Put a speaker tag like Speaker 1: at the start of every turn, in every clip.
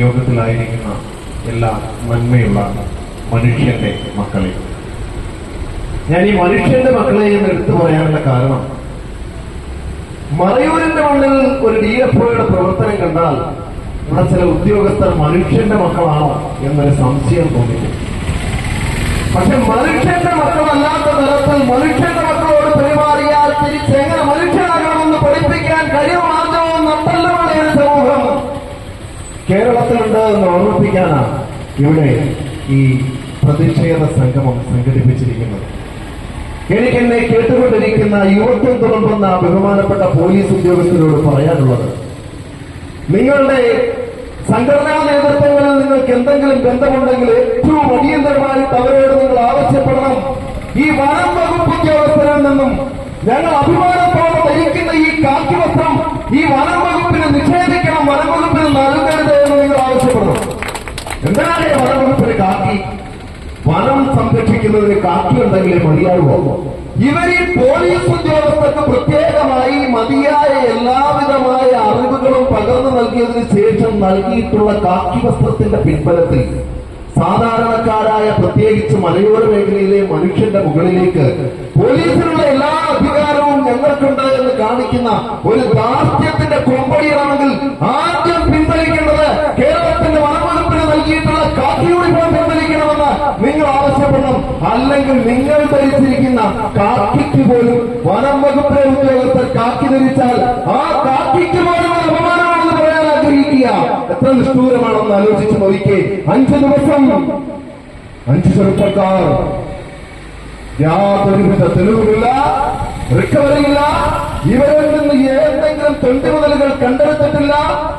Speaker 1: യോഗത്തിലായിരിക്കുന്ന എല്ലാ നന്മയുള്ള മനുഷ്യന്റെ മക്കളെ. ഞാൻ ഈ മനുഷ്യന്റെ എന്ന് എടുത്തു പറയാനുള്ള കാരണം മറയൂരിന്റെ മണ്ണിൽ ഒരു ഡി എഫ് ഒയുടെ പ്രവർത്തനം കണ്ടാൽ ഇവിടെ ചില ഉദ്യോഗസ്ഥർ മനുഷ്യന്റെ മക്കളാണോ എന്നൊരു സംശയം തോന്നി പക്ഷെ മനുഷ്യന്റെ മക്കളല്ലാത്ത തരത്തിൽ മനുഷ്യന്റെ മക്കളോട് പെരുമാറിയാൽ തിരിച്ചെങ്ങനെ മനുഷ്യനാകണമെന്ന് പഠിപ്പിക്കാൻ കഴിവ് കേരളത്തിലുണ്ട് എന്ന് ഓർമ്മിപ്പിക്കാനാണ് ഇവിടെ ഈ പ്രതിഷേധ സംഗമം സംഘടിപ്പിച്ചിരിക്കുന്നത്. എനിക്ക് എന്നെ കേട്ടുകൊണ്ടിരിക്കുന്ന യുവത്വം തുറമ്പുന്ന ബഹുമാനപ്പെട്ട പോലീസ് ഉദ്യോഗസ്ഥരോട് പറയാനുള്ളത് നിങ്ങളുടെ സംഘടനാ നേതൃത്വങ്ങളിൽ നിങ്ങൾക്ക് എന്തെങ്കിലും ബന്ധമുണ്ടെങ്കിൽ ഏറ്റവും അടിയന്തരമായിട്ട് അവരോട് നിങ്ങൾ ആവശ്യപ്പെടണം. ഈ വനം വകുപ്പ് ഉദ്യോഗസ്ഥരിൽ നിന്നും ഞങ്ങൾ അഭിമാനത്തോടെ ധരിക്കുന്ന ഈ കാക്കി വസ്ത്രം ഈ വനം വകുപ്പിന് നിഷേധിക്കണം വനം വകുപ്പിന് നൽകരുത് എന്തിനാണ് വനവകുപ്പിന് വനം വകുപ്പിന് കാക്കി വനം സംരക്ഷിക്കുന്നതിന് കാക്കി ഉണ്ടെങ്കിലും മതിയാവുമോ? ഇവരിൽ പോലീസ് ഉദ്യോഗസ്ഥർക്ക് പ്രത്യേകമായി മതിയായ എല്ലാവിധമായ അറിവുകളും പകർന്നു നൽകിയതിന് ശേഷം നൽകിയിട്ടുള്ള കാക്കി വസ്ത്രത്തിന്റെ പിൻബലത്തിൽ സാധാരണക്കാരായ പ്രത്യേകിച്ച് മലയോര മേഖലയിലെ മനുഷ്യന്റെ മുകളിലേക്ക് പോലീസിനുള്ള എല്ലാ അധികാരവും ഞങ്ങൾക്കുണ്ട് എന്ന് കാണിക്കുന്ന ഒരു ദാർഢ്യത്തിന്റെ കൊമ്പടിയാണെങ്കിൽ ആദ്യം പിൻവലിക്കേണ്ടത് വനവകുപ്പിന് നൽകിയിട്ടുള്ള കാപ്പി യൂണിഫോം പിൻവലിക്കണമെന്ന് നിങ്ങൾ ആവശ്യപ്പെടണം. അല്ലെങ്കിൽ നിങ്ങൾ ധരിച്ചിരിക്കുന്ന കാക്കിക്ക് പോലും വനം വകുപ്പിലെ ഉദ്യോഗസ്ഥർ കാക്കി ധരിച്ചാൽ ആ കാക്കിക്ക് പോലും അപമാനമാണെന്ന് പറയാൻ ആഗ്രഹിക്കുക. എത്ര നിഷ്ഠൂരമാണെന്ന് ആലോചിച്ച് നോക്കിക്കേ. അഞ്ചു ദിവസം. അഞ്ചു ചെറുപ്പക്കാർ. യാതൊരുവിധ തെളിവുമില്ല റിക്കവറിയില്ല. ഇവരിൽ നിന്ന് ഏതെങ്കിലും തൊണ്ടിമുതലുകൾ കണ്ടെടുത്തിട്ടില്ല.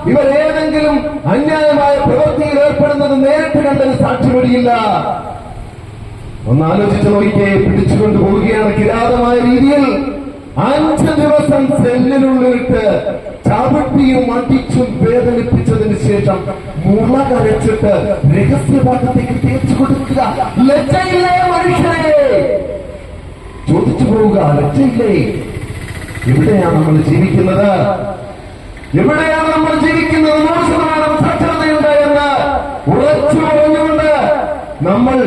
Speaker 1: ഇവരേതെങ്കിലും അന്യായമായ പ്രവൃത്തിയിൽ ഏർപ്പെടുന്നത് നേരിട്ട് കണ്ടതിന് സാക്ഷിമൊഴിയില്ല ഒന്ന് ആലോചിച്ച് നോക്കിയേ പിടിച്ചുകൊണ്ട് പോവുകയാണ് കിരാതമായ രീതിയിൽ. അഞ്ച് ദിവസം സെല്ലിനുള്ളിലിട്ട് ചവിട്ടിയും അടിച്ചും വേദനിപ്പിച്ചതിന് ശേഷം മുള കരച്ചിട്ട് രഹസ്യഭാഗത്തേക്ക് തേച്ചു കൊടുക്കുക. ലജ്ജയില്ലേ മനുഷ്യരെ? ചോദിച്ചു പോവുക ലജ്ജയില്ലേ? എവിടെയാണ് നമ്മൾ ജീവിക്കുന്നത്. എവിടെയാണ് നമ്മൾ ജീവിക്കുന്നത്. നൂറ് ശതമാനം സാക്ഷരതയുണ്ട് എന്ന് ഉറച്ചു പറഞ്ഞുകൊണ്ട് നമ്മൾ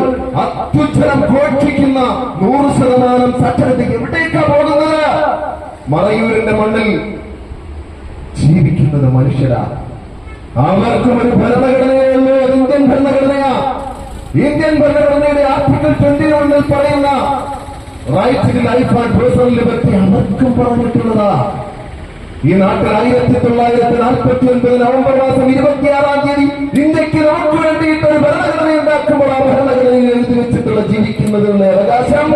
Speaker 1: അത്യുജ്വലം ഘോഷിക്കുന്ന നൂറ് ശതമാനം സാക്ഷരതയ്ക്ക് എവിടേക്കാ പോകുന്നത്? മറയൂരിന്റെ മണ്ണിൽ ജീവിക്കുന്നത് മനുഷ്യരാ. അവർക്കും ഒരു ഭരണഘടനയല്ലോ ഇന്ത്യൻ ഭരണഘടനയാ. ഇന്ത്യൻ ഭരണഘടനയുടെ ആർട്ടിക്കിൾ ട്വന്റി വണ്ണിൽ പറയുന്ന right to life and personal liberty അവർക്കും പറഞ്ഞിട്ടുള്ളതാ. ഈ നാട്ടിൽ ആയിരത്തി തൊള്ളായിരത്തി നാൽപ്പത്തി ഒൻപത് നവംബർ മാസം ഇരുപത്തിയാറാം തീയതി ഇന്ത്യയ്ക്ക് നമുക്ക് വേണ്ടിയിട്ട് ഒരു ഭരണഘടന ഉണ്ടാക്കുമ്പോൾ ആ ഭരണഘടനയിൽ എഴുതി വെച്ചിട്ടുള്ള ജീവിക്കുന്നതിനുള്ള അവകാശം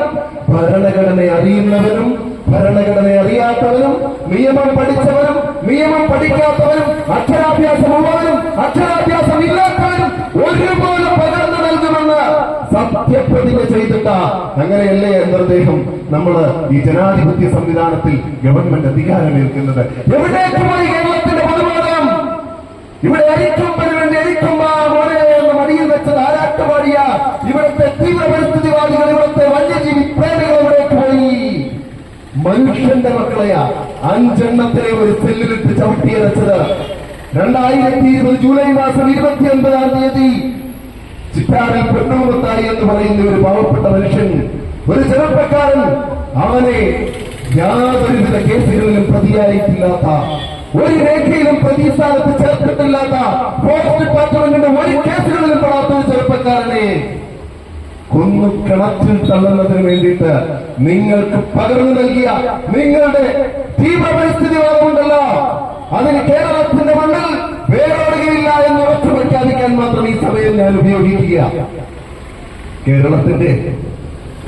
Speaker 1: ഭരണഘടന അറിയുന്നവനും ഭരണഘടന അറിയാത്തവനും നിയമം പഠിച്ചവനും നിയമം പഠിക്കാത്തവനും അക്ഷരാഭ്യാസമുള്ളവനും അക്ഷരാഭ്യാസം ഇല്ലാത്തവനും ഒരുപോലെ പകർന്നു നൽകുമെന്ന് സത്യപ്രതിജ്ഞ ചെയ്തിട്ട. അങ്ങനെയല്ലേ നിർദ്ദേശം നമ്മൾ ഈ ജനാധിപത്യ സംവിധാനത്തിൽ ഗവൺമെന്റ് അധികാരമേൽക്കുന്നത്. എവിടേക്ക് പോയി കേരളത്തിന്റെ പൊതുബോധം? ഇവിടെ അരിക്കൊമ്പന് ആരാട്ടുപാടിയ ഇവിടുത്തെ തീവ്രപരിസ്ഥിതിവാദികൾ ഇവിടുത്തെ വന്യജീവി പ്രേമികൾ എവിടേക്ക് പോയി. മനുഷ്യന്റെ മക്കളെയ അഞ്ചെണ്ണത്തിലെ ഒരു സെല്ലിലിട്ട് ചവിട്ടിയരച്ചത് രണ്ടായിരത്തി ഇരുപത് ജൂലൈ മാസം ഇരുപത്തി ഒൻപതാം തീയതി ചിറ്റാറിൽ പെണ്ണുമുത്തായി എന്ന് പറയുന്ന ഒരു പാവപ്പെട്ട മനുഷ്യൻ ഒരു ചെറുപ്പക്കാരൻ അവനെ യാതൊരുവിധ കേസുകളിലും പ്രതിയായിട്ടില്ലാത്ത ഒരു രേഖയിലും പ്രതിസ്ഥാനത്ത് ചേർത്തിട്ടില്ലാത്ത ഫോറസ്റ്റ് ഡിപ്പാർട്ട്മെന്റിന്റെ ഒരു കേസുകളിലും പെടാത്ത ചെറുപ്പക്കാരനെ കൊന്നു കിണറ്റിൽ തള്ളുന്നതിന് വേണ്ടിയിട്ട് നിങ്ങൾക്ക് പകർന്നു നൽകിയ നിങ്ങളുടെ തീവ്ര പരിസ്ഥിതിവാദമുണ്ടല്ലോ അതിന് കേരളത്തിന്റെ മണ്ണിൽ വേറോടുകയില്ല എന്ന് ഉറച്ചു പ്രഖ്യാപിക്കാൻ മാത്രം ഈ സഭയിൽ ഞാൻ ഉപയോഗിക്കുക. കേരളത്തിന്റെ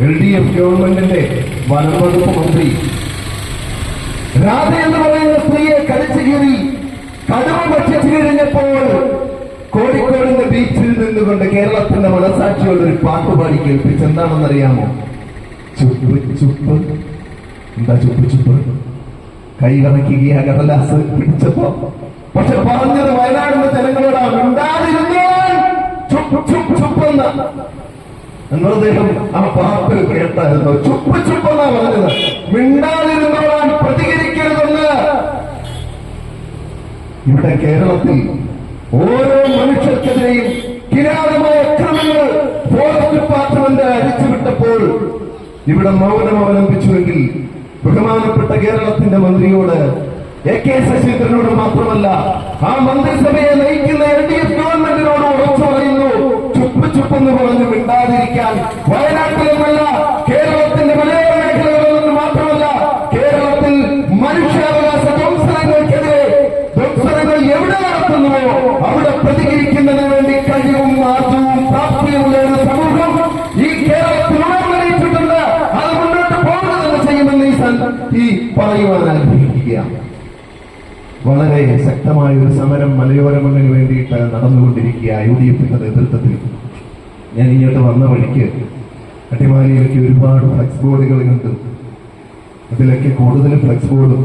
Speaker 1: എൽ ഡി എഫ് ഗവൺമെന്റിന്റെ വനം വകുപ്പ് മന്ത്രി രാധ എന്ന് പറയുന്ന സ്ത്രീയെ കടിച്ചു കീറി കടുവ ഭക്ഷിച്ചു കഴിഞ്ഞപ്പോൾ കോഴിക്കോടിന്റെ ബീച്ചിൽ നിന്നുകൊണ്ട് കേരളത്തിന്റെ മനസാക്ഷിയോട് ഒരു പാട്ട് പാടി കേൾപ്പിച്ച് എന്താണെന്നറിയാമോ? ചുപ്പ് ചുപ്പ്. എന്താ ചുപ്പ് ചുപ്പ്? കൈവിറക്കുക കടലാസ് പിടിച്ചപ്പോ പക്ഷെ പറഞ്ഞത് വയനാടിന്റെ ജനങ്ങളോടാണ് ഉണ്ടാതിരുന്നാൽ ചുപ്പ് ചുപ്പ് ചുപ്പെന്ന്. എന്നദ്ദേഹം ആ പാപ്പിൽ കേട്ടായിരുന്നു ചുപ്പ് ചുപ്പെന്നാ പറഞ്ഞത്. മിണ്ടാതിരുന്നോളാൻ പ്രതികരിക്കരുതെന്ന്. ഇവിടെ കേരളത്തിൽ ഓരോ മനുഷ്യ മനുഷ്യർക്കെതിരെയും കിരാതമായ അക്രമങ്ങൾ ഫോറസ്റ്റ് ഡിപ്പാർട്ട്മെന്റ് അഴിച്ചുവിട്ടപ്പോൾ ഇവിടെ മൗനം അവലംബിച്ചുവെങ്കിൽ ബഹുമാനപ്പെട്ട കേരളത്തിന്റെ മന്ത്രിയോട് എ കെ ശശീന്ദ്രനോട് മാത്രമല്ല ആ മന്ത്രിസഭയെ നയിക്കുന്ന ചുപ്പ് പറഞ്ഞ് മിണ്ടാതിരിക്കാൻ വയനാട്ടിലുമല്ല കേരളത്തിന്റെ മലയോര മേഖലകളിലൊന്നും മാത്രമല്ല കേരളത്തിൽ മനുഷ്യാവകാശ ധ്വംസനങ്ങൾക്കെതിരെ ധ്വംസനങ്ങൾ എവിടെ നടത്തുന്നുവോ അവിടെ പ്രതികരിക്കുന്നതിന് വേണ്ടി കഴിവും ആർജവും പ്രാപ്തിയുമുള്ള ഒരു സമൂഹം ഈ കേരളത്തിൽ ഉണർന്നിട്ടുണ്ട് അത് മുന്നോട്ട് പോകുന്നതെന്ന് തന്നെ ചെയ്യുമെന്ന് ഈ പറയുവാൻ ആഗ്രഹിക്കുകയാണ്. വളരെ ശക്തമായ ഒരു സമരം മലയോരമണ്ണിന് വേണ്ടിയിട്ട് നടന്നുകൊണ്ടിരിക്കുക യു ഡി എഫിന്റെ നേതൃത്വത്തിൽ. ഞാൻ ഇങ്ങോട്ട് വന്ന വഴിക്ക് അട്ടിമാലിയിലേക്ക് ഒരുപാട് ഫ്ലക്സ് ബോർഡുകൾ കണ്ടു അതിലൊക്കെ കൂടുതൽ ഫ്ലക്സ് ബോർഡും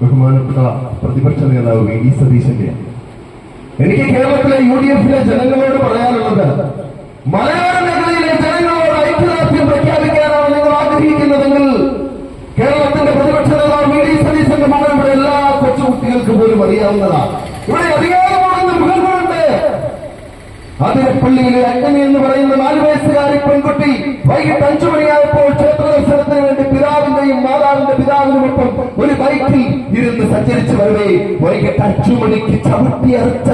Speaker 1: ബഹുമാനപ്പെട്ട പ്രതിപക്ഷ നേതാവ് വി ഡി സതീശന്റെ. എനിക്ക് കേരളത്തിലെ യു ഡി എഫിലെ ജനങ്ങളോട് പറയാനുള്ളത് മലയാള മേഖലയിലെ ജനങ്ങളോട് ഐക്യദാർഢ്യം പ്രഖ്യാപിക്കാനാണ് നിങ്ങൾ ആഗ്രഹിക്കുന്നതെങ്കിൽ കേരളത്തിന്റെ പ്രതിപക്ഷ നേതാവ് വി ഡി സതീശന്റെ മകൻ എല്ലാ കൊച്ചുകുട്ടികൾക്ക് പോലും അറിയാവുന്നതാണ്. ഇവിടെ അധികം അതിരപ്പള്ളിയിലെ അഗ്നി എന്ന് പറയുന്ന നാല് വയസ്സുകാരി പെൺകുട്ടി വൈകിട്ട് അഞ്ചു മണിയായപ്പോൾ ക്ഷേത്ര ദർശനത്തിന് വേണ്ടി പിതാവിന്റെയും മാതാവിന്റെ പിതാവിനുമൊപ്പം ഒരു ബൈക്കിൽ ഇരുന്ന് സഞ്ചരിച്ചു വരവേ. വൈകിട്ട് അഞ്ചു മണിക്ക് ചവിട്ടി അരച്ച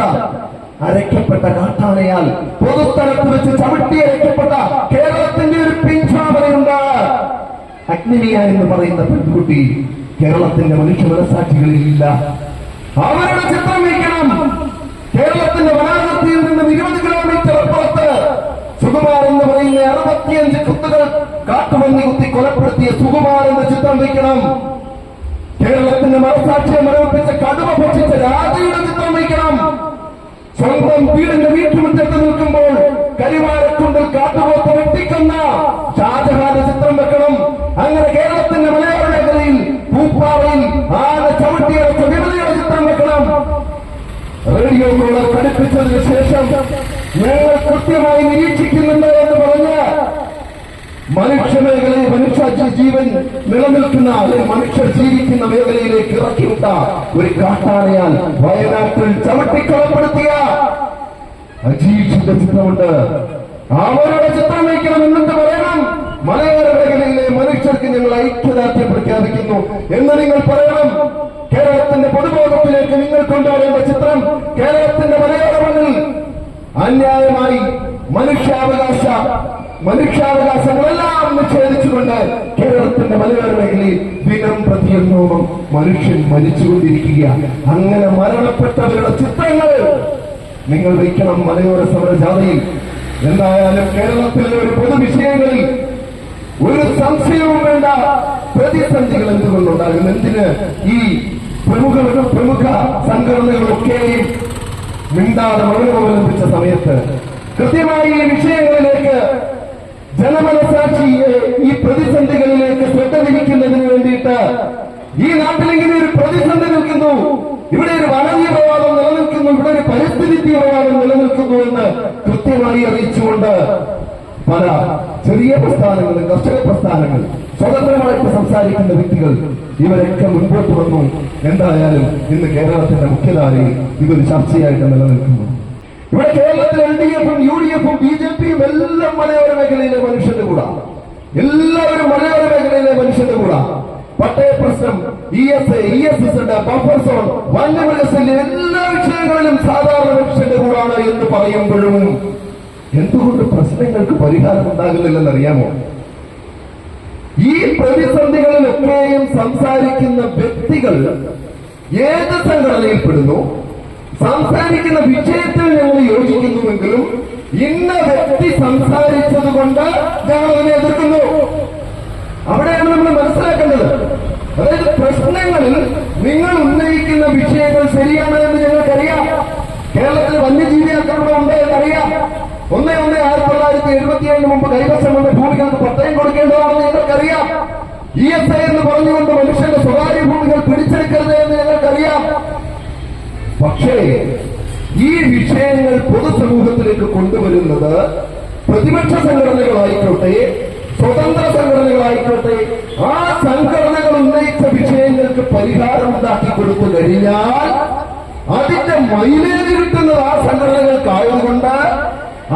Speaker 1: അരയ്ക്കപ്പെട്ട കാട്ടാനയാൽ പൊതുസ്ഥലത്ത് വെച്ച് ചവിട്ടി അരയ്ക്കപ്പെട്ട കേരളത്തിന്റെ ഒരു പിൻചാവനയുണ്ട് അഗ്നിമിയ എന്ന് പറയുന്ന പെൺകുട്ടി കേരളത്തിന്റെ മനുഷ്യ മനസാക്ഷികളിൽ ഇല്ല അവരുടെ ചിത്രം വയ്ക്കണം കേരളത്തിന്റെ വനാതിർത്തിയിൽ നിന്നും ഇരുപത് കിലോമീറ്റർ അപ്പുറത്ത് സുകുമാർ എന്ന് അറുപത്തിയഞ്ച് കുത്തുകൾ കാട്ടുപന്നി കുത്തി കൊലപ്പെടുത്തിയ സുകുമാർ എന്ന ചിത്രം വയ്ക്കണം. കേരളത്തിന്റെ മനസാക്ഷിയെ മരവിപ്പിച്ച കടുവ ഭക്ഷിച്ച രാജയുടെ ചിത്രം വയ്ക്കണം. സ്വന്തം വീടിന്റെ വീട്ടുമുറ്റത്ത് നിൽക്കുമ്പോൾ കരിവാരക്കുണ്ടിൽ കാട്ടുപോത്ത് വെട്ടിക്കുന്ന ഷാജഹാന്റെ ചിത്രം വെക്കണം. അങ്ങനെ കേരളത്തിന്റെ മലയോര മേഖലയിൽ പൂപ്പാറയിൽ ആന ചവിട്ടിയടച്ച വിമതയുടെ ചിത്രം വെക്കണം. റേഡിയോ കോളർ ഘടിപ്പിച്ചതിന് ശേഷം ഞങ്ങൾ കൃത്യമായി നിരീക്ഷിക്കുന്നുണ്ട്. മനുഷ്യ ജീവൻ നിലനിൽക്കുന്ന മനുഷ്യർ ജീവിക്കുന്ന മേഖലയിലേക്ക് ഇറക്കിവിട്ട ഒരു കാട്ടാനയാൽ വയനാട്ടിൽ ചവിട്ടിക്കൊലപ്പെടുത്തിയ അജീഷിന്റെ ചിത്രമുണ്ട്. അവരുടെ ചിത്രം വയ്ക്കണം പറയണം? മലയോര മേഖലയിലെ മനുഷ്യർക്ക് ഞങ്ങൾ ഐക്യദാർഢ്യം പ്രഖ്യാപിക്കുന്നു എന്ന് നിങ്ങൾ പറയണം. കേരളത്തിന്റെ പൊതുബോധത്തിലേക്ക് നിങ്ങൾ കൊണ്ടുവരേണ്ട ചിത്രം കേരളത്തിന്റെ മലയോര മണ്ണിൽ അന്യായമായി മനുഷ്യാവകാശ മനുഷ്യാവകാശങ്ങളെല്ലാം നിഷേധിച്ചുകൊണ്ട് കേരളത്തിന്റെ മലയോര മേഖലയിൽ ദിനം പ്രതിയെന്നോണം മനുഷ്യൻ മരിച്ചുകൊണ്ടിരിക്കുക അങ്ങനെ മരണപ്പെട്ടവരുടെ ചിത്രങ്ങൾ നിങ്ങൾ വയ്ക്കണം മലയോര സമരജാഥയിൽ. എന്തായാലും കേരളത്തിലെ ഒരു പൊതുവിഷയങ്ങളിൽ ഒരു സംശയവും വേണ്ട പ്രതിസന്ധികൾ എന്തുകൊണ്ടുണ്ടാകും? എന്തിന് ഈ പ്രമുഖ പ്രമുഖ സംഘടനകളൊക്കെയും മിണ്ടാതെ മൗനമവലംബിച്ച സമയത്ത് കൃത്യമായി ഈ വിഷയങ്ങളിലേക്ക് ജനമനസാക്ഷിയെ ഈ പ്രതിസന്ധികളിലേക്ക് ശ്രദ്ധ തിരിക്കുന്നതിന് വേണ്ടിയിട്ട് ഈ നാട്ടിലിങ്ങനെ ഒരു പ്രതിസന്ധി നിൽക്കുന്നു. ഇവിടെ ഒരു വനതീവ്രവാദം നിലനിൽക്കുന്നു. ഇവിടെ ഒരു പരിസ്ഥിതി തീവ്രവാദം നിലനിൽക്കുന്നു എന്ന് കൃത്യമായി അറിയിച്ചുകൊണ്ട് പല ചെറിയ പ്രസ്ഥാനങ്ങൾ കർഷക പ്രസ്ഥാനങ്ങൾ സ്വതന്ത്രമായിട്ട് സംസാരിക്കുന്ന വ്യക്തികൾ ഇവരൊക്കെ മുൻപോട്ട് വന്നു. എന്തായാലും ഇന്ന് കേരളത്തിന്റെ മുഖ്യധാരയിൽ ഇതൊരു ചർച്ചയായിട്ട് നിലനിൽക്കുന്നു. ഇവിടെ കേരളത്തിൽ എൽ ഡി എഫും യു ഡി എഫും ബി ജെ പിയും എല്ലാം മലയോര മേഖലയിലെ മനുഷ്യന്റെ കൂടെ. എല്ലാവരും മലയോര മേഖലയിലെ മനുഷ്യന്റെ കൂടെ. പട്ടയ പ്രശ്നം E S A E S S ഉണ്ട് ബഫർ സോൺ വന്യമൃഗത്തിന്റെ എല്ലാ വിഷയങ്ങളിലും സാധാരണ മനുഷ്യന്റെ കൂടാണ് എന്ന് പറയുമ്പോഴും എന്തുകൊണ്ട് പ്രശ്നങ്ങൾക്ക് പരിഹാരം ഉണ്ടാകുന്നില്ലെന്ന് അറിയാമോ? ഈ പ്രതിസന്ധികളിലൊക്കെയും സംസാരിക്കുന്ന വ്യക്തികൾ ഏത് സംഘടനയിൽപ്പെടുന്നു? സംസാരിക്കുന്ന വിഷയത്തിൽ ഞങ്ങൾ യോജിക്കുന്നുവെങ്കിലും ഇന്ന വ്യക്തി സംസാരിച്ചത് കൊണ്ട് ഞങ്ങൾ അതിനെ എതിർക്കുന്നു. അവിടെയാണ് നമ്മൾ മനസ്സിലാക്കേണ്ടത്. അതായത് പ്രശ്നങ്ങളിൽ നിങ്ങൾ ഉന്നയിക്കുന്ന വിഷയങ്ങൾ ശരിയാണ് എന്ന് ഞങ്ങൾക്കറിയാം. കേരളത്തിൽ വന്യജീവി ആക്രമണം ഉണ്ട് എന്നറിയാം. ഒന്ന് ഒന്ന് ആയിരത്തി തൊള്ളായിരത്തി എഴുപത്തിയേഴിന് മുമ്പ് കൈവശം വന്ന ഭൂമികൾക്ക് പട്ടയം കൊടുക്കേണ്ടതാണെന്ന് ഞങ്ങൾക്കറിയാം. ഇ എസ് ഐ എന്ന് പറഞ്ഞുകൊണ്ട് മനുഷ്യന്റെ സ്വകാര്യ ഭൂമികൾ പിടിച്ചെടുക്കരുത് എന്ന് ഞങ്ങൾക്കറിയാം. പക്ഷേ ഈ വിഷയങ്ങൾ പൊതുസമൂഹത്തിലേക്ക് കൊണ്ടുവരുന്നത് പ്രതിപക്ഷ സംഘടനകളായിക്കോട്ടെ സ്വതന്ത്ര സംഘടനകളായിക്കോട്ടെ ആ സംഘടനകൾ ഉന്നയിച്ച വിഷയങ്ങൾക്ക് പരിഹാരം ഉണ്ടാക്കി കൊടുത്തു കഴിഞ്ഞാൽ അതിന്റെ മൈലേജ് കിട്ടുന്നത് ആ സംഘടനകൾക്കായതുകൊണ്ട്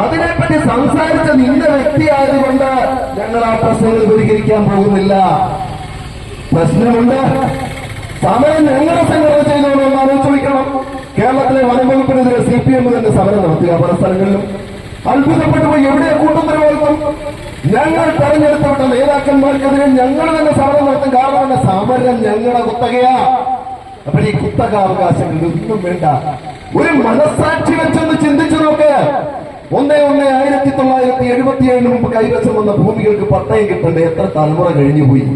Speaker 1: അതിനെപ്പറ്റി സംസാരിച്ച നിന്റെ വ്യക്തിയായതുകൊണ്ട് ഞങ്ങൾ ആ പ്രശ്നങ്ങൾ പരിഹരിക്കാൻ പോകുന്നില്ല. പ്രശ്നമുണ്ട്. സമയം ഞങ്ങളുടെ സംഘടന ചെയ്തോളൂ എന്ന് ആലോചിക്കണം കേരളത്തിലെ വനംവകുപ്പിനെതിരെ സി പി എം തന്നെ സമരം നടത്തുക പല സ്ഥലങ്ങളിലും അത്ഭുതപ്പെട്ടു പോയി. എവിടെ കൂട്ടുത്തരവാദിത്വം ഞങ്ങൾ തെരഞ്ഞെടുത്തപ്പെട്ട നേതാക്കന്മാർക്കെതിരെ ഞങ്ങൾ തന്നെ സമരം നടത്തും. കാരണം തന്നെ സമരം ഞങ്ങളുടെ കുത്തകയാ. അപ്പൊ ഈ കുത്തക അവകാശങ്ങളിൽ ഒന്നും വേണ്ട. ഒരു മനസാക്ഷി വെച്ചൊന്ന് ചിന്തിച്ചു നോക്ക്. ഒന്നേ ഒന്ന് ആയിരത്തി തൊള്ളായിരത്തി എഴുപത്തി ഏഴിന് മുമ്പ് കൈവശം വന്ന ഭൂമികൾക്ക് പട്ടയം കിട്ടേണ്ട എത്ര തലമുറ കഴിഞ്ഞുപോയി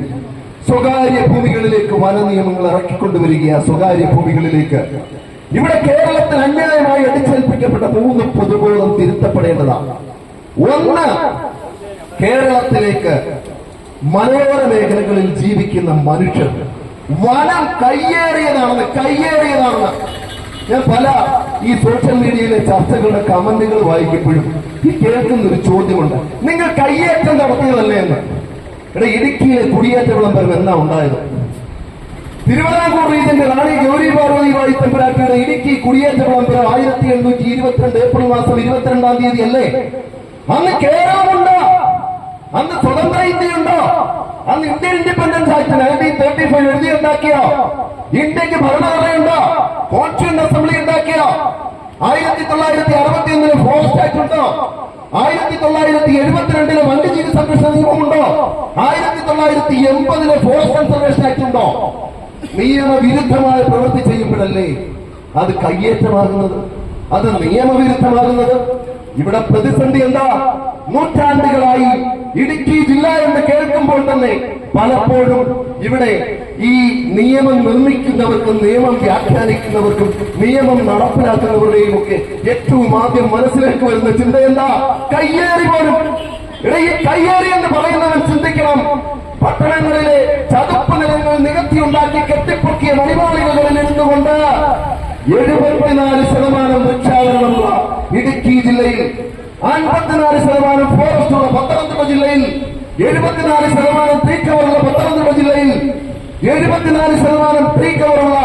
Speaker 1: സ്വകാര്യ ഭൂമികളിലേക്ക് വന നിയമങ്ങൾ ഇറക്കിക്കൊണ്ടുവരിക സ്വകാര്യ ഭൂമികളിലേക്ക് ഇവിടെ കേരളത്തിൽ അന്യായമായി അടിച്ചേൽപ്പിക്കപ്പെട്ട മൂന്ന് പൊതുബോധം തിരുത്തപ്പെടേണ്ടതാണ്. ഒന്ന് കേരളത്തിലേക്ക് മനോഹര മേഖലകളിൽ ജീവിക്കുന്ന മനുഷ്യർ. വനം കയ്യേറിയതാണെന്ന് കയ്യേറിയതാണെന്ന്. ഞാൻ പല ഈ സോഷ്യൽ മീഡിയയിലെ ചർച്ചകളുടെ കമന്റുകൾ വായിക്കുമ്പോഴും ഈ കേൾക്കുന്ന ഒരു ചോദ്യമുണ്ട്. നിങ്ങൾ കയ്യേറ്റം നടത്തിയതല്ലേ എന്ന്? ഇവിടെ ഇടുക്കിയിലെ കുടിയേറ്റ വിളംബരം എന്നാ ഉണ്ടായത്? തിരുവിതാംകൂർ റീജന്റ് റാണി ഗൗരി പാർവതിയുമായി തമ്പുരാട്ടിയുടെ ഇടുക്കി കുടിയേറ്റ വിളംബരം ആയിരത്തി എണ്ണൂറ്റി ഇരുപത്തിരണ്ട് ഏപ്രിൽ മാസം ഇരുപത്തിരണ്ടാം തീയതി അല്ലേ? അന്ന് കേരളമുണ്ടോ? അന്ന് സ്വതന്ത്ര ഇന്ത്യയുണ്ടോ? അന്ന് Indian Independence Act nineteen thirty five എഴുതിയുണ്ടാക്കിയോ? ഇന്ത്യയ്ക്ക് ഭരണഘടനയുണ്ടോ? കോൺസ്റ്റിറ്റ്യൂൺ അസംബ്ലി ഉണ്ടാക്കിയോ? ആയിരത്തി തൊള്ളായിരത്തി അറുപത്തി ഒന്നിന് ഫോറസ്റ്റ് ആക്ട് ഉണ്ടോ? ആയിരത്തി തൊള്ളായിരത്തി എഴുപത്തിരണ്ടിലെ വന്യജീവി സംരക്ഷണ നിയമമുണ്ടോ ആയിരത്തി തൊള്ളായിരത്തി എൺപതിലെ ഫോറസ്റ്റ് കൺസർവേഷൻ ആക്ട് ഉണ്ടോ? നിയമവിരുദ്ധമായ പ്രവൃത്തി ചെയ്യുമ്പോഴല്ലേ അത് കയ്യേറ്റമാകുന്നത്? അത് നിയമവിരുദ്ധമാകുന്നത്? ഇവിടെ പ്രതിസന്ധി എന്താ? നൂറ്റാണ്ടുകളായി ഇടുക്കി ജില്ല എന്ന് കേൾക്കുമ്പോൾ തന്നെ പലപ്പോഴും ഇവിടെ ഈ നിയമം നിർമ്മിക്കുന്നവർക്കും നിയമം വ്യാഖ്യാനിക്കുന്നവർക്കും നിയമം നടപ്പിലാക്കുന്നവരുടെയും ഒക്കെ ഏറ്റവും ആദ്യം മനസ്സിലേക്ക് വരുന്ന ചിന്ത എന്താ? കയ്യേറി പോലും. ഈ കയ്യേറി എന്ന് പറയുന്നവൻ ചിന്തിക്കണം. പട്ടണങ്ങളിലെ ചതുപ്പ് നിലങ്ങൾ നികത്തി ഉണ്ടാക്കി കെട്ടിപ്പൊക്കിയ മണിമാളികകളിൽ നിന്നുകൊണ്ട് എഴുപത്തിനാല് ശതമാനം വൃക്ഷാവരണമുള്ള ഇടുക്കി ജില്ലയിൽ അൻപത്തിനാല് ശതമാനം ഫോറസ്റ്റുള്ള പത്തനംതിട്ട ജില്ലയിൽ എഴുപത്തിനാല് ശതമാനം ട്രീ കവറുള്ള പത്തനംതിട്ട ജില്ലയിൽ എഴുപത്തിനാല് ശതമാനം ട്രീ കവറുള്ള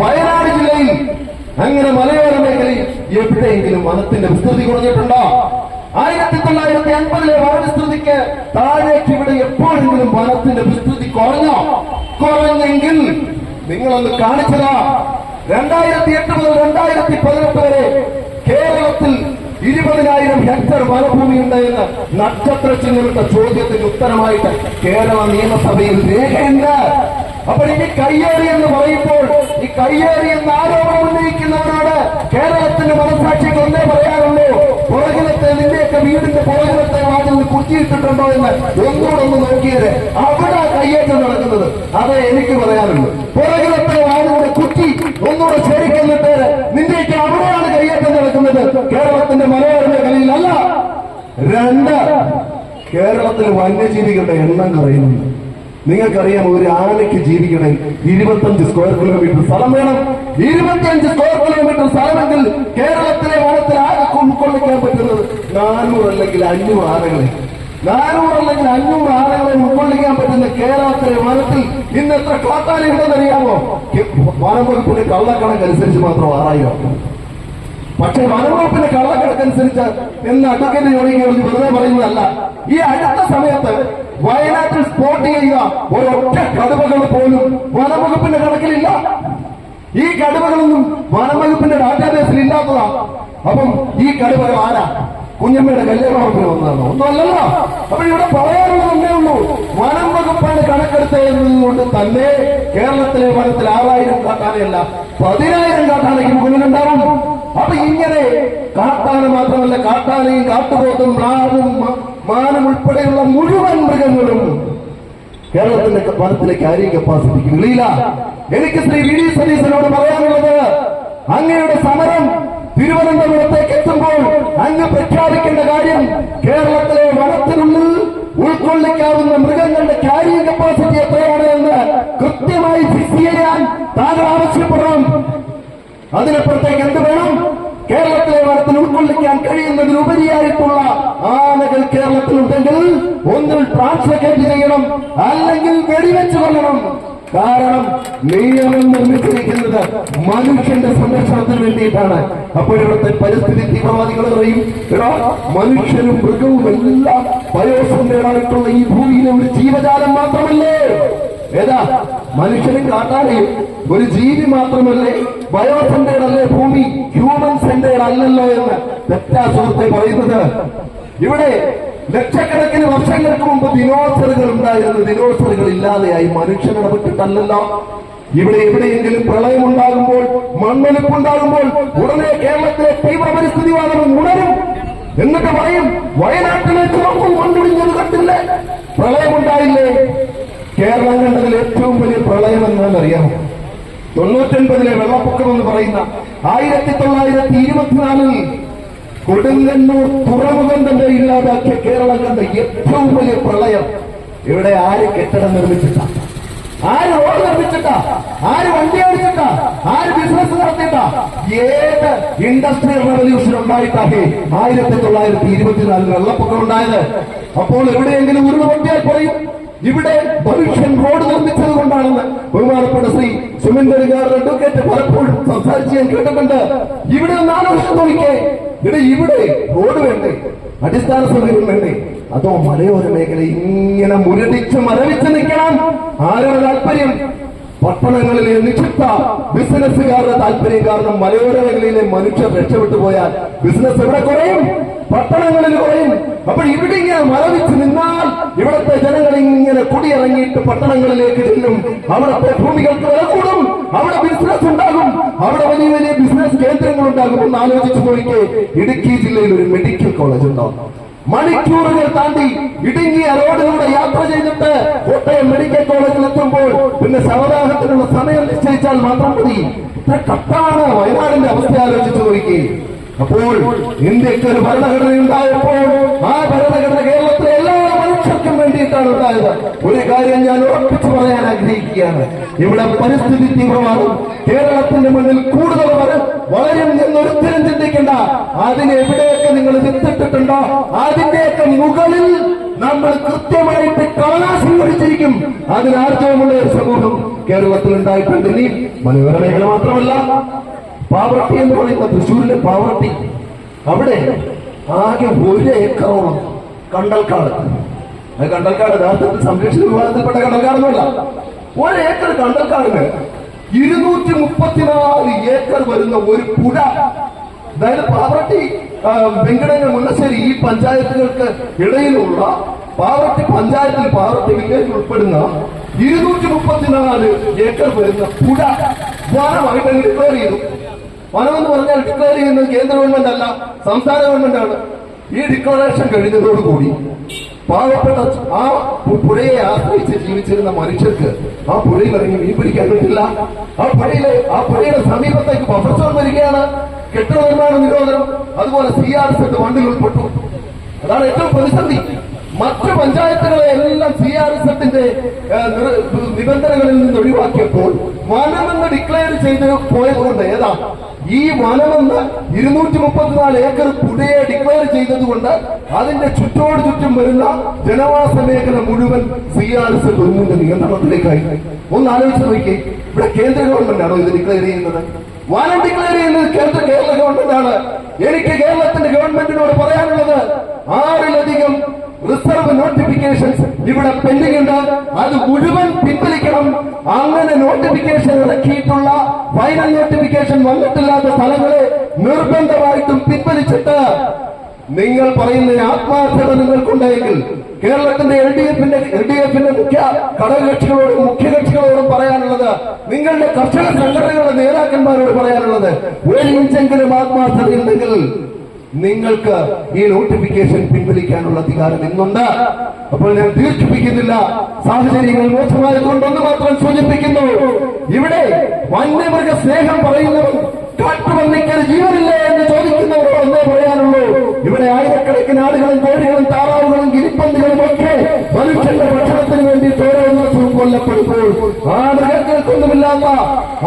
Speaker 1: വയനാട് ജില്ലയിൽ അങ്ങനെ മലയോര മേഖലയിൽ എവിടെയെങ്കിലും വനത്തിന്റെ വിസ്തൃതി കുറഞ്ഞിട്ടുണ്ടോ? ആയിരത്തി തൊള്ളായിരത്തി അൻപതിലെ വനവിസ്തൃതിക്ക് താഴേക്ക് ഇവിടെ എപ്പോഴെങ്കിലും വനത്തിന്റെ വിസ്തൃതി കുറഞ്ഞോ? കുറഞ്ഞെങ്കിൽ നിങ്ങളൊന്ന് കാണിച്ചതാ. രണ്ടായിരത്തി എട്ട് മുതൽ രണ്ടായിരത്തി പതിനെട്ട് വരെ കേരളത്തിൽ ഇരുപതിനായിരം ഹെക്ടർ വനഭൂമി ഉണ്ട് എന്ന് നക്ഷത്ര ചിഹ്നമിട്ട ചോദ്യത്തിന് ഉത്തരമായിട്ട് കേരള നിയമസഭയിൽ രേഖയുണ്ട്. അപ്പോൾ ഇനി കയ്യേറി എന്ന് പറയുമ്പോൾ ഈ കയ്യേറി എന്ന് ആരോപണം ഉന്നയിക്കുന്നവരോട് കേരളത്തിന്റെ മനസാക്ഷിക്ക് ഒന്നേ പറയാനുള്ളൂ. പുറകിലത്തെ നിന്റെയൊക്കെ വീടിന്റെ പുറകിലത്തെ വാതിൽ കുത്തിയിട്ടിട്ടുണ്ടോ എന്ന് ഒന്നുകൂടെ ഒന്ന് നോക്കിയത് അവിടെ കയ്യേറ്റം നടക്കുന്നത്. അതേ എനിക്ക് പറയാനുള്ളൂ. പുറകിലത്തെ വാതിലൂടെ കുത്തി ഒന്നുകൂടെ ശരിക്കുന്നിട്ട് നിന്റെയൊക്കെ അവിടെയാണ് കയ്യേറ്റം നടക്കുന്നത്. കേരളത്തിന്റെ മലയോര കളിയിലല്ല രണ്ട് കേരളത്തിൽ വന്യജീവികളുടെ എണ്ണം കുറയുന്നുണ്ട്. നിങ്ങൾക്കറിയാം ഒരു ആനയ്ക്ക് ജീവിക്കണമെങ്കിൽ ഇരുപത്തഞ്ച് സ്ക്വയർ കിലോമീറ്റർ സ്ഥലം വേണം. ഇരുപത്തിയഞ്ച് സ്ക്വയർ കിലോമീറ്റർ സ്ഥലമെങ്കിൽ കേരളത്തിലെ വനത്തിൽ ആകെ ഉൾക്കൊള്ളിക്കാൻ പറ്റുന്നത്? നാനൂറ് അല്ലെങ്കിൽ അഞ്ഞൂറ് ആനകളെ. നാനൂറ് അല്ലെങ്കിൽ അഞ്ഞൂറ് ആനകളെ ഉൾക്കൊള്ളിക്കാൻ പറ്റുന്ന കേരളത്തിലെ വനത്തിൽ ഇന്ന് എത്ര കാട്ടാന ഉണ്ടെന്നറിയാമോ വനം വകുപ്പിന്റെ കള്ളക്കണക്കനുസരിച്ച് മാത്രം ആറായിരം. പക്ഷേ വനംവകുപ്പിന്റെ കള്ളക്കണക്കനുസരിച്ച് എന്ന് അഡ്വക്കേറ്റ് ജോലി വെറുതെ പറയുന്നതല്ല ഈ അടുത്ത സമയത്ത് വയനാട്ടിൽ സ്പോട്ട് ചെയ്യുക. ഒരൊറ്റ കടുവകൾ പോലും വനവകുപ്പിന്റെ കണക്കിലില്ല. ഈ കടുവകളൊന്നും വനവകുപ്പിന്റെ ഡാറ്റാബേസിൽ ഇല്ലാത്തതാ അപ്പം ഈ കടുവകൾ ആരാ? കുഞ്ഞമ്മയുടെ കല്യാണത്തിന് വന്നതാണ്? ഒന്നുമല്ലല്ലോ. അപ്പൊ ഇവിടെ പറയാനുള്ളത് ഉള്ളൂ. വനം വകുപ്പാണ് കണക്കെടുത്തത് എന്നതുകൊണ്ട് തന്നെ കേരളത്തിലെ വനത്തിൽ ആറായിരം കാട്ടാനയല്ല പതിനായിരം കാട്ടാനയ്ക്ക് മുകളിലുണ്ടാവും അപ്പൊ ഇങ്ങനെ കാട്ടാന മാത്രമല്ല കാട്ടാനയും കാട്ടുപോത്തും മ- മാനം ഉൾപ്പെടെയുള്ള മുഴുവൻ മൃഗങ്ങളും കേരളത്തിന്റെ വനത്തിലെ കാര്യം കപ്പാസിറ്റിക്ക് വിളിയില്ല എനിക്ക് ശ്രീ വി ഡി സതീശനോട് പറയാനുള്ളത് അങ്ങയുടെ സമരം തിരുവനന്തപുരത്തേക്ക് എത്തുമ്പോൾ അങ്ങ് പ്രഖ്യാപിക്കേണ്ട കാര്യം കേരളത്തിലെ വനത്തിനുള്ളിൽ ഉൾക്കൊള്ളിക്കാവുന്ന മൃഗങ്ങളുടെ കാര്യം കപ്പാസിറ്റി എത്രയാണ് എന്ന് കൃത്യമായി ഫിക്സ് ചെയ്യാൻ താങ്കൾ ആവശ്യപ്പെടണം. അതിനപ്പുറത്തേക്ക് എന്ത് വേണം? കേരളത്തിലെ വനത്തിൽ ഉൾക്കൊള്ളിക്കാൻ കഴിയുന്നതിനുപരിയായിട്ടുള്ള ആനകൾ കേരളത്തിലുണ്ടെങ്കിൽ ഒന്നിൽ ട്രാൻസ്ലൊക്കേറ്റ് ചെയ്യണം അല്ലെങ്കിൽ വെടിവെച്ച് കൊല്ലണം. കാരണം നിയമം നിർമ്മിച്ചിരിക്കുന്നത് മനുഷ്യന്റെ സംരക്ഷണത്തിന് വേണ്ടിയിട്ടാണ്. അപ്പോൾ ഇവിടുത്തെ പരിസ്ഥിതി തീവ്രവാദികൾ പറയും എടാ മനുഷ്യനും മൃഗവും എല്ലാം ബയോസന്ധേടായിട്ടുള്ള ഈ ഭൂമിയിലെ ഒരു ജീവജാലം മാത്രമല്ലേ? ഏതാ മനുഷ്യനും കാട്ടാനെയും ഒരു ജീവി മാത്രമല്ലേ? ബയോസെന്റേഡ് അല്ലേ ഭൂമി? ഹ്യൂമൻ സെന്റേഡ് അല്ലല്ലോ എന്ന് തെറ്റാ സുഹൃത്തെ പറയുന്നത്. ഇവിടെ ലക്ഷക്കണക്കിന് വർഷങ്ങൾക്ക് മുമ്പ് ദിനോസറുകൾ ഉണ്ടായിരുന്നു ദിനോസറുകൾ ഇല്ലാതെയായി മനുഷ്യൻ ഇടപെട്ടിട്ടല്ലല്ലോ. ഇവിടെ എവിടെയെങ്കിലും പ്രളയം ഉണ്ടാകുമ്പോൾ മണ്ണൊലിപ്പ് ഉണ്ടാകുമ്പോൾ ഉടനെ കേരളത്തിലെ തീവ്ര പരിസ്ഥിതിവാദം ഉണരും എന്നിട്ട് പറയും. വയനാട്ടിലെ ചുമപ്പും കൊണ്ടുടിഞ്ഞത് കണ്ടില്ലേ? പ്രളയമുണ്ടായില്ലേ? കേരളം കണ്ടതിൽ ഏറ്റവും വലിയ പ്രളയം എന്താണെന്നറിയാമോ തൊണ്ണൂറ്റൊൻപതിലെ വെള്ളപ്പൊക്കം എന്ന് പറയുന്ന ആയിരത്തി തൊള്ളായിരത്തി ഇരുപത്തിനാലിൽ കൊടുങ്ങന്നൂർ തുറമുഖം തന്നെ ഇല്ലാതാക്കിയ കേരളം കണ്ട ഏറ്റവും വലിയ പ്രളയം ഇവിടെ ആര് കെട്ടിടം നിർമ്മിച്ചിട്ട? ആര് റോഡ് നിർമ്മിച്ചിട്ട? ആര് വണ്ടി ഓടിച്ചിട്ട? ആര് ബിസിനസ് നടത്തിയിട്ട? ഏത് ഇൻഡസ്ട്രിയൽ റവല്യൂഷൻ ഉണ്ടായിട്ടാണ് ആയിരത്തി തൊള്ളായിരത്തി ഇരുപത്തിനാലിൽ വെള്ളപ്പൊക്കം ഉണ്ടായത്? അപ്പോൾ എവിടെയെങ്കിലും ഉരുൾ പൊട്ടിയാൽ പറയും ഇവിടെ മനുഷ്യൻ റോഡ് നിർമ്മിച്ചത് കൊണ്ടാണെന്ന് ബഹുമാനപ്പെട്ട ശ്രീ സുമേന്ദ്രകാർ അഡ്വക്കേറ്റ് പലപ്പോഴും സംസാരിച്ച് ഞാൻ കേട്ടിട്ടുണ്ട്. ഇവിടെ നാല് വർഷം നോക്കിക്കേ ഇവിടെ ഇവിടെ റോഡ് വേണ്ടേ? അടിസ്ഥാന സൗകര്യം വേണ്ടേ? അതോ മലയോര മേഖല ഇങ്ങനെ മുരടിച്ച് മരവിച്ച് നിൽക്കണം? ആരുടെ താല്പര്യം? പട്ടണങ്ങളിലെ നിക്ഷിപ്ത ബിസിനസ്സുകാരുടെ താല്പര്യം കാരണം മലയോര മേഖലയിലെ മനുഷ്യർ രക്ഷപ്പെട്ടു പോയാൽ ബിസിനസ് എവിടെ കുറയും പട്ടണങ്ങളിൽ കുറയും. അപ്പോൾ ഇവിടെ ഇങ്ങനെ മരവിച്ച് നിന്നാൽ ഇവിടുത്തെ ജനങ്ങൾ ഇങ്ങനെ കുടിയിറങ്ങിയിട്ട് പട്ടണങ്ങളിലേക്ക് ചെല്ലും. അവിടുത്തെ ഭൂമികൾക്ക് വില കൂടും അവിടെ ബിസിനസ് ഉണ്ടാകും. അവിടെ വലിയ വലിയ ബിസിനസ് കേന്ദ്രങ്ങൾ ഉണ്ടാകും. എന്ന് ആലോചിച്ച് നോക്കിയേ ഇടുക്കി ജില്ലയിൽ ഒരു മെഡിക്കൽ കോളേജ് ഉണ്ടാവും. മണിക്കൂറുകൾ താണ്ടി ഇടുങ്ങിയ റോഡിലൂടെ യാത്ര ചെയ്തിട്ട് കോട്ടയം മെഡിക്കൽ കോളേജിൽ എത്തുമ്പോൾ പിന്നെ സവദാഹത്തിനുള്ള സമയം നിശ്ചയിച്ചാൽ മാത്രം മതി. കട്ടാണ് വയനാടിന്റെ അവസ്ഥ ആലോചിച്ചു നോക്കി. അപ്പോൾ ഇന്ത്യയ്ക്ക് ഒരു ഭരണഘടന ഉണ്ടായപ്പോൾ ആ ഭരണഘടന കേരളത്തിലെ എല്ലാ വേണ്ടിയിട്ടാണ് ഉണ്ടായത് ഒരു കാര്യം ഞാൻ ഉറപ്പിച്ചു പറയാൻ ആഗ്രഹിക്കുകയാണ്. ഇവിടെ പരിസ്ഥിതി തീവ്രമാണ് കേരളത്തിന്റെ മുന്നിൽ കൂടുതൽ വളരും എന്നൊരുത്തരം ചിന്തിക്കേണ്ട. അതിന് എവിടെയൊക്കെ നിങ്ങൾ വിത്തിട്ടിട്ടുണ്ടോ അതിന്റെയൊക്കെ മുകളിൽ നമ്മൾ കൃത്യമായിട്ട് കാണാൻ പിടിച്ചിരിക്കും അതിനാർജവമുള്ള ഒരു സമൂഹം കേരളത്തിൽ ഉണ്ടായിട്ടുണ്ട്. ഇനി മലയോര മേഖല മാത്രമല്ല പാവർട്ടി എന്ന് പറയുന്ന തൃശ്ശൂരിലെ പാവർട്ടി അവിടെ ആകെ ഒരു ഏക്കറോളം കണ്ടൽക്കാട്. അത് കണ്ടൽക്കാട് യഥാർത്ഥത്തിൽ സംരക്ഷിത വിഭാഗത്തിൽപ്പെട്ട കണ്ടൽക്കാടൊന്നുമല്ല. ഒരു ഏക്കർ കണ്ടൽക്കാടിന് ഇരുന്നൂറ്റി മുപ്പത്തിനാല് ഏക്കർ വരുന്ന ഒരു പുഴ. അതായത് പാവർട്ടി ആ, മുല്ലശ്ശേരി ഈ പഞ്ചായത്തുകൾക്ക് ഇടയിലുള്ള പാവർട്ടി പഞ്ചായത്തിൽ പാവർട്ടി വില്ലേജ് ഉൾപ്പെടുന്ന ഇരുന്നൂറ്റി മുപ്പത്തിനാല് ഏക്കർ വരുന്ന പുഴ വനമായിട്ട് ഡിക്ലെയർ ചെയ്തു. വനം എന്ന് പറഞ്ഞാൽ ഡിക്ലെയർ ചെയ്യുന്നത് കേന്ദ്ര ഗവൺമെന്റ് അല്ല സംസ്ഥാന ഗവൺമെന്റ് ആണ്. ഈ ഡിക്ലറേഷൻ കഴിഞ്ഞതോടുകൂടി പാവപ്പെട്ട ആ പുഴയെ ആശ്രയിച്ച് ജീവിച്ചിരുന്ന മനുഷ്യർക്ക് ആ പുഴയിൽ ഇറങ്ങി മീൻ പിടിക്കാൻ പറ്റില്ല. ആ പുഴയിലെ ആ പുഴയുടെ സമീപത്തേക്ക് ബഫർ സോൺ വരികയാണ്. കെട്ടിട നിർമ്മാണ നിരോധനം. അതുപോലെ സി ആർ എസ് വണ്ടികൾ ഉൾപ്പെട്ടു. അതാണ് ഏറ്റവും പ്രതിസന്ധി. മറ്റു പഞ്ചായത്തുകളെ എല്ലാം സി ആർ എസ് എഫിന്റെ നിബന്ധനകളിൽ നിന്ന് ഒഴിവാക്കിയപ്പോൾ വനമെന്ന് ഡിക്ലെയർ ചെയ്ത് പോയതുകൊണ്ട് ഏതാ? ഈ വനമെന്ന് ഇരുന്നൂറ്റി മുപ്പത്തിനാല് ഏക്കർ പുഴയെ ഡിക്ലെയർ ചെയ്തതുകൊണ്ട് അതിന്റെ ചുറ്റോട് ചുറ്റും വരുന്ന ജനവാസ മേഖല മുഴുവൻ സി ആർ എസ് ഒന്നിന്റെ നിയന്ത്രണത്തിലേക്കായി. ഒന്ന് ആലോചിച്ച് നോക്കി ഇവിടെ കേന്ദ്ര ഗവൺമെന്റ് ആണോ ഇത് ഡിക്ലെയർ ചെയ്യുന്നത്? വനം ഡിക്ലെയർ ചെയ്യുന്നത് കേന്ദ്ര കേരള ഗവൺമെന്റ് ആണ്. എനിക്ക് കേരളത്തിന്റെ ഗവൺമെന്റിനോട് പറയാനുള്ളത് ആറിലധികം റിസർവ് നോട്ടിഫിക്കേഷൻസ് ഇവിടെ പെൻഡിംഗ് ഉണ്ട്. അത് മുഴുവൻ പിൻവലിക്കണം. അങ്ങനെ നോട്ടിഫിക്കേഷൻ ഇറക്കിയിട്ടുള്ള ഫൈനൽ നോട്ടിഫിക്കേഷൻ വന്നിട്ടില്ലാത്ത സ്ഥലങ്ങളെ നിർബന്ധമായിട്ടും പിൻവലിച്ചിട്ട് നിങ്ങൾ പറയുന്ന ആത്മാർത്ഥത നിങ്ങൾക്കുണ്ടെങ്കിൽ കേരളത്തിന്റെ എൽ ഡി എഫിന്റെ എൽ ഡി എഫിന്റെ മുഖ്യ ഘടകകക്ഷികളോടും മുഖ്യകക്ഷികളോടും പറയാനുള്ളത് നിങ്ങളുടെ കർഷക സംഘടനകളുടെ നേതാക്കന്മാരോട് പറയാനുള്ളത് ഒരു ഇഞ്ചെങ്കിലും ആത്മാർത്ഥതയുണ്ടെങ്കിൽ നിങ്ങൾക്ക് ഈ നോട്ടിഫിക്കേഷൻ പിൻവലിക്കാനുള്ള അധികാരം ഇന്നുണ്ട്. അപ്പോൾ ഞാൻ ദീർഘിപ്പിക്കുന്നില്ല. സാഹചര്യങ്ങൾ മോശമായതുകൊണ്ടൊന്ന് മാത്രം സൂചിപ്പിക്കുന്നു. ഇവിടെ വന്യമൃഗ സ്നേഹം പറയുന്നവർ കാട്ടുപന്നിക്കൽ ജീവനില്ലേ എന്ന് ചോദിക്കുന്നവർ ഒന്നേ പറയാനുള്ളൂ. ഇവിടെ ആയിരക്കണക്കിന് ആളുകളും കോഴികളും താറാവുകളും ഗിരിപ്പന്തികളും ഒക്കെ മനുഷ്യന്റെ ഭക്ഷണത്തിന് വേണ്ടി ഓരോ ദിവസവും കൊല്ലപ്പെടുമ്പോൾ ആ മൃഗങ്ങൾക്കൊന്നുമില്ലാത്ത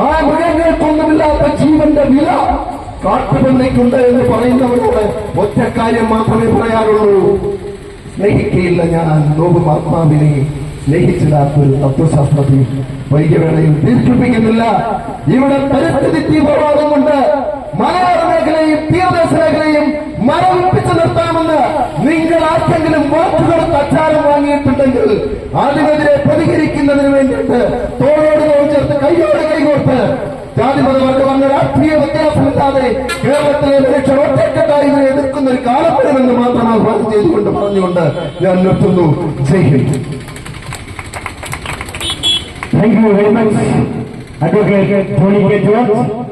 Speaker 1: ആ മൃഗങ്ങൾക്കൊന്നുമില്ലാത്ത ജീവന്റെ വില കാട്ടുപന്നിക്കുണ്ട് എന്ന് പറയുന്നവരോട് ഒറ്റ കാര്യം മാത്രമേ പറയാറുള്ളൂ. സ്നേഹിക്കയില്ല ഞാൻ. നോവും ആത്മാവിനെ സ്നേഹിച്ചതാത്ത ഒരു തത്വശാസ്ത്രത്തിൽ വൈകിവേളയിൽ ദീർഘിപ്പിക്കുന്നില്ല. ഇവിടെ പരിസ്ഥിതി തീവ്രവാദമുണ്ട്. മലയാള മേഖലയും തീരദേശ മേഖലയും മരവിപ്പിച്ചു നിർത്താമെന്ന് നിങ്ങൾ ആർക്കെങ്കിലും വാക്കുകൾ അച്ചാരം വാങ്ങിയിട്ടുണ്ടെങ്കിൽ അതിനെതിരെ പ്രതികരിക്കുന്നതിന് വേണ്ടിയിട്ട് തോളോട് തോൾ ചേർത്ത് കൈയോട് കൈകോർത്ത് ജാതിമത വർഗവർണ രാഷ്ട്രീയ വ്യത്യാസമില്ലാതെ കേരളത്തിലെ മനുഷ്യർ ഒറ്റക്കെട്ടായി ഇതിനെ എതിർക്കുന്ന ഒരു കാലം വരുമെന്ന് മാത്രം ആഹ്വാനം ചെയ്തുകൊണ്ട് പറഞ്ഞുകൊണ്ട് ഞാൻ നിർത്തുന്നു Jai Hind
Speaker 2: much, Advocate Tony K. George.